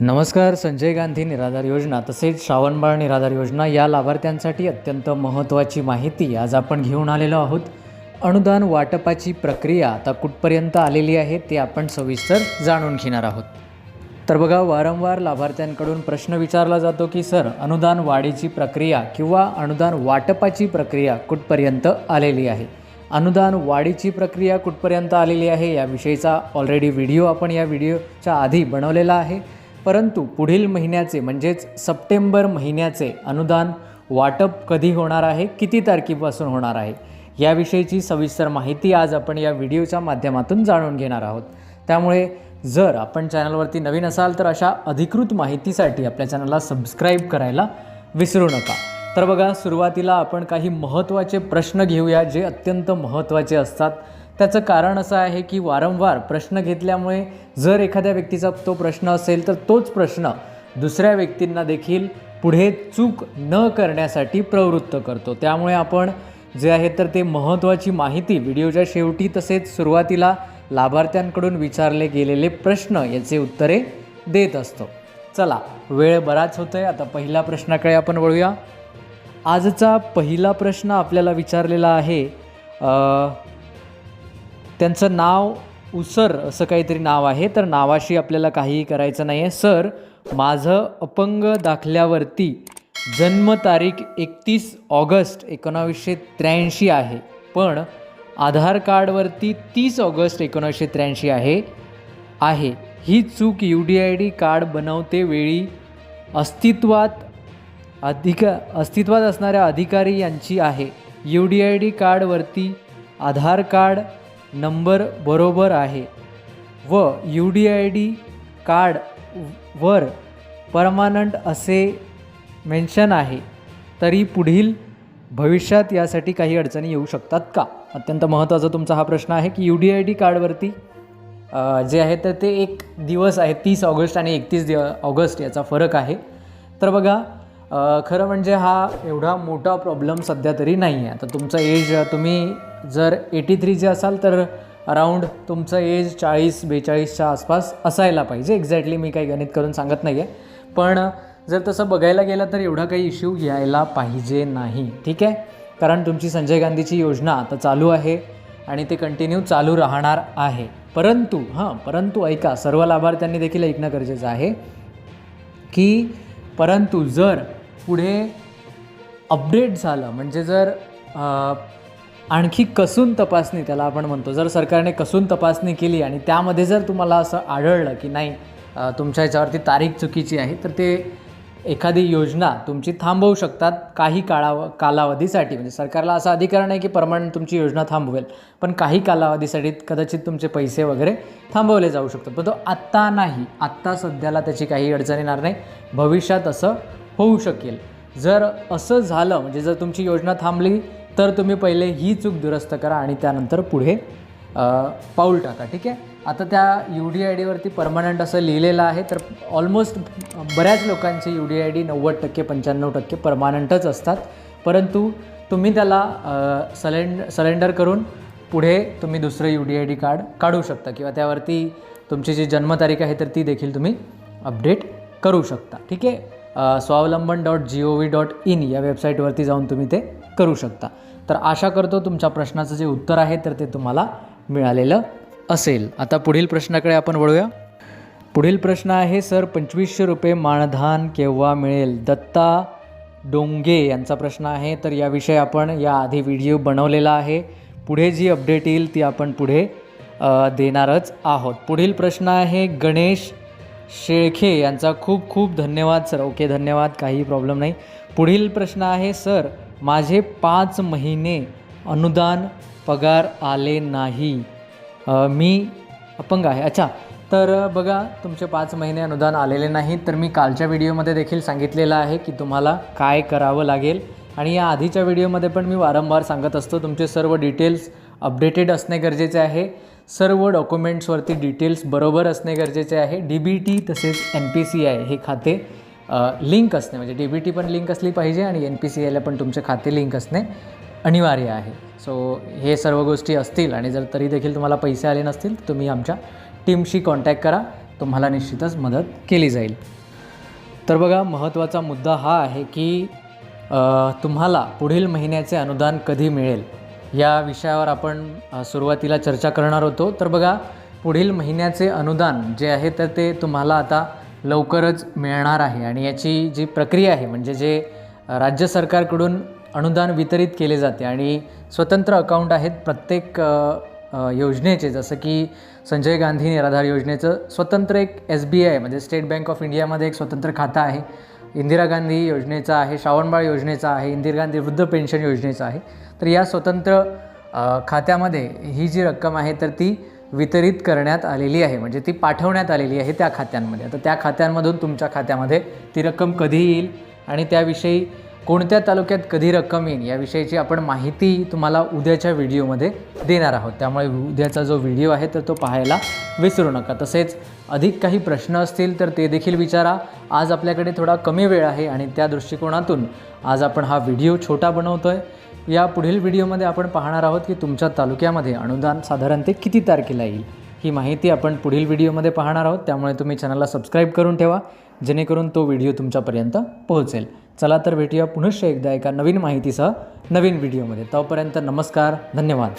नमस्कार संजय गांधी निराधार योजना तसेच श्रावणबाळ निराधार योजना या लाभार्थ्यांसाठी अत्यंत महत्त्वाची माहिती आज आपण घेऊन आलेलो आहोत. अनुदान वाटपाची प्रक्रिया आता कुठपर्यंत आलेली आहे ते आपण सविस्तर जाणून घेणार आहोत. तर बघा वारंवार लाभार्थ्यांकडून प्रश्न विचारला जातो की सर अनुदान वाढीची प्रक्रिया किंवा अनुदान वाटपाची प्रक्रिया कुठपर्यंत आलेली आहे? अनुदान वाढीची प्रक्रिया कुठपर्यंत आलेली आहे? याविषयीचा ऑलरेडी व्हिडिओ आपण या व्हिडिओच्या आधी बनवलेला आहे. परंतु पुढील महिन्याचे म्हणजेच सप्टेंबर महिन्याचे अनुदान वाटप कधी होणार आहे? किती तारखेपासून होणार आहे? याविषयीची सविस्तर माहिती आज आपण या व्हिडिओच्या माध्यमातून जाणून घेणार आहोत. त्यामुळे जर आपण चॅनलवरती नवीन असाल तर अशा अधिकृत माहितीसाठी आपल्या चॅनलला सबस्क्राईब करायला विसरू नका. तर बघा सुरुवातीला आपण काही महत्त्वाचे प्रश्न घेऊया जे अत्यंत महत्त्वाचे असतात. त्याचं कारण असं आहे की वारंवार प्रश्न घेतल्यामुळे जर एखाद्या व्यक्तीचा तो प्रश्न असेल तर तोच प्रश्न दुसऱ्या व्यक्तींना देखील पुढे चूक न करण्यासाठी प्रवृत्त करतो. त्यामुळे आपण जे आहे तर ते महत्त्वाची माहिती व्हिडिओच्या शेवटी तसेच सुरुवातीला लाभार्थ्यांकडून विचारले गेलेले प्रश्न याचे उत्तरे देत असतो. चला वेळ बराच होतोय. आता पहिल्या प्रश्नाकडे आपण वळूया. आजचा पहिला प्रश्न आपल्याला विचारलेला आहे त्यांचं नाव उसर असं काहीतरी नाव आहे. तर नावाशी आपल्याला काहीही करायचं नाही आहे सर माझं अपंग दाखल्यावरती जन्मतारीख एकतीस ऑगस्ट एकोणावीसशे त्र्याऐंशी आहे. पण आधार कार्डवरती तीस ऑगस्ट एकोणीसशे त्र्याऐंशी आहे. आहे. ही चूक U D I D card बनवते वेळी अस्तित्वात अधिका अस्तित्वात असणाऱ्या अधिकारी यांची आहे. यू डी आय डी कार्डवरती आधार कार्ड नंबर बरोबर आहे व U D I D card वर परमानंट असे मेन्शन आहे तरी पुढील भविष्यात यासाठी काही अडचणी येऊ शकतात का? अत्यंत महत्त्वाचा तुमचा हा प्रश्न आहे की यू डी आय डी कार्डवरती जे आहे तर ते एक दिवस आहे तीस ऑगस्ट आणि एकतीस दिव ऑगस्ट याचा फरक आहे. तर बघा खरं म्हणजे हा एवढा मोठा प्रॉब्लेम सध्या तरी नाही आहे. आता तुमचं एज तुम्ही जर एटी थ्रीचे असाल तर अराऊंड तुमचं एज चाळीस बेचाळीसच्या आसपास असायला पाहिजे. एक्झॅक्टली मी काही गणित करून सांगत नाही आहे पण जर तसं बघायला गेलं तर एवढा काही इश्यू यायला पाहिजे नाही. ठीक आहे? कारण तुमची संजय गांधीची योजना आता चालू आहे आणि ते कंटिन्यू चालू राहणार आहे. परंतु हां परंतु ऐका सर्व लाभार्थ्यांनी देखील ऐकणं गरजेचं आहे की परंतु जर पुढे अपडेट झालं. म्हणजे जर आणखी कसून तपासणी त्याला आपण म्हणतो जर सरकारने कसून तपासणी केली आणि त्यामध्ये जर तुम्हाला असं आढळलं की नाही तुमच्या ह्याच्यावरती तारीख चुकीची आहे तर ते एखादी योजना तुमची थांबवू शकतात काही काळाव कालावधीसाठी. म्हणजे सरकारला असा अधिकार नाही की परमनंट तुमची योजना थांबवेल पण काही कालावधीसाठी कदाचित तुमचे पैसे वगैरे थांबवले जाऊ शकतात. पण तो आत्ता नाही. आत्ता सध्याला त्याची काही अडचण येणार नाही. भविष्यात असं होऊ शकेल. जर असं झालं म्हणजे जर तुमची योजना थांबली तर तुम्ही पहिले ही चूक दुरुस्त करा आणि त्यानंतर पुढे पाऊल टाका ठीक आहे? आता त्या यू डी आय डीवरती परमनंट असं लिहिलेलं आहे तर ऑलमोस्ट बऱ्याच लोकांचे यू डी आय डी नव्वद टक्के पंच्याण्णव टक्के परमानंटच असतात. परंतु तुम्ही त्याला सलेंड सलेंडर करून पुढे तुम्ही दुसरं U D I D card काढू शकता किंवा त्यावरती तुमची जी जन्मतारीख आहे तर ती देखील तुम्ही अपडेट करू शकता ठीक आहे? Swavlamban dot G O V dot in या वेबसाईटवरती जाऊन तुम्ही ते करू शकता. तर आशा करतो तुमच्या प्रश्नाचं जे उत्तर आहे तर ते तुम्हाला मिळालेलं असेल. आता पुढील प्रश्नाकडे आपण वळूया. पुढील प्रश्न आहे सर पंचवीसशे रुपये मानधन केव्हा मिळेल? दत्ता डोंगे यांचा प्रश्न आहे. तर याविषयी आपण याआधी व्हिडिओ बनवलेला आहे. पुढे जी अपडेट येईल ती आपण पुढे देणारच आहोत. पुढील प्रश्न आहे गणेश शेळखे यांचा खूप खूप धन्यवाद सर. ओके धन्यवाद. काही प्रॉब्लेम नाही. पुढील प्रश्न आहे सर माझे पाच महिने अनुदान पगार आले नाही. मी अपंग आहे. अच्छा तर बघा तुमचे पाच महिने अनुदान आलेले नाही तर मी कालच्या व्हिडिओमध्ये देखील सांगितलेलं आहे की तुम्हाला काय करावं लागेल. आणि या आधीच्या व्हिडिओमध्ये पण मी वारंवार सांगत असतो तुमचे सर्व डिटेल्स अपडेटेड असणे गरजेचे आहे. सर्व डॉक्युमेंट्सवरती डिटेल्स बरोबर असणे गरजेचे आहे. डी बी टी तसेच एन पी सी आय हे खाते लिंक असणे. म्हणजे डी बी टी पण लिंक असली पाहिजे आणि एन पी सी आयला पण तुमचे खाते लिंक असणे अनिवार्य आहे. सो हे सर्व गोष्टी असतील आणि जर तरी देखील तुम्हाला पैसे आले नसतील तर तुम्ही आमच्या टीमशी कॉन्टॅक्ट करा. तुम्हाला निश्चितच मदत केली जाईल. तर बघा महत्त्वाचा मुद्दा हा आहे की तुम्हाला पुढील महिन्याचे अनुदान कधी मिळेल? या विषयावर आपण सुरुवातीला चर्चा करणार होतो. तर बघा पुढील महिन्याचे अनुदान जे आहे तर ते तुम्हाला आता लवकरच मिळणार आहे. आणि याची जी प्रक्रिया आहे म्हणजे जे राज्य सरकारकडून अनुदान वितरित केले जाते आणि स्वतंत्र अकाउंट आहेत प्रत्येक योजनेचे जसं की संजय गांधी निराधार योजनेचं स्वतंत्र एक एस बी आय म्हणजे स्टेट बँक ऑफ इंडियामध्ये एक स्वतंत्र खातं आहे. इंदिरा गांधी योजनेचं आहे श्रावणबाळ योजनेचं आहे इंदिरा गांधी वृद्ध पेन्शन योजनेचं आहे. तर या स्वतंत्र खात्यामध्ये ही जी रक्कम आहे तर ती वितरित करण्यात आलेली आहे. म्हणजे ती पाठवण्यात आलेली आहे त्या खात्यांमध्ये. आता त्या खात्यांमधून तुमच्या खात्यामध्ये ती रक्कम कधी येईल आणि त्याविषयी कोणत्या तालुक्यात कधी रक्कम येईल याविषयीची आपण माहिती तुम्हाला उद्याच्या व्हिडिओमध्ये देणार आहोत. त्यामुळे उद्याचा जो व्हिडिओ आहे तर तो पाहायला विसरू नका. तसेच अधिक काही प्रश्न असतील तर ते देखील विचारा. आज आपल्याकडे थोडा कमी वेळ आहे आणि त्या दृष्टिकोनातून आज आपण हा व्हिडिओ छोटा बनवतो आहे या पुढील व्हिडिओमध्ये आपण पाहणार आहोत की तुमच्या तालुक्यामध्ये अनुदान साधारण ते किती तारखेला येईल ही माहिती आपण पुढील व्हिडिओमध्ये पाहणार आहोत. त्यामुळे तुम्ही चॅनलला सबस्क्राईब करून ठेवा. जेणेकरून तो व्हिडिओ तुमच्यापर्यंत पोहोचेल. चला तर भेटूया पुनश्च एकदा एका नवीन माहितीसह नवीन व्हिडिओमध्ये. तोपर्यंत नमस्कार धन्यवाद.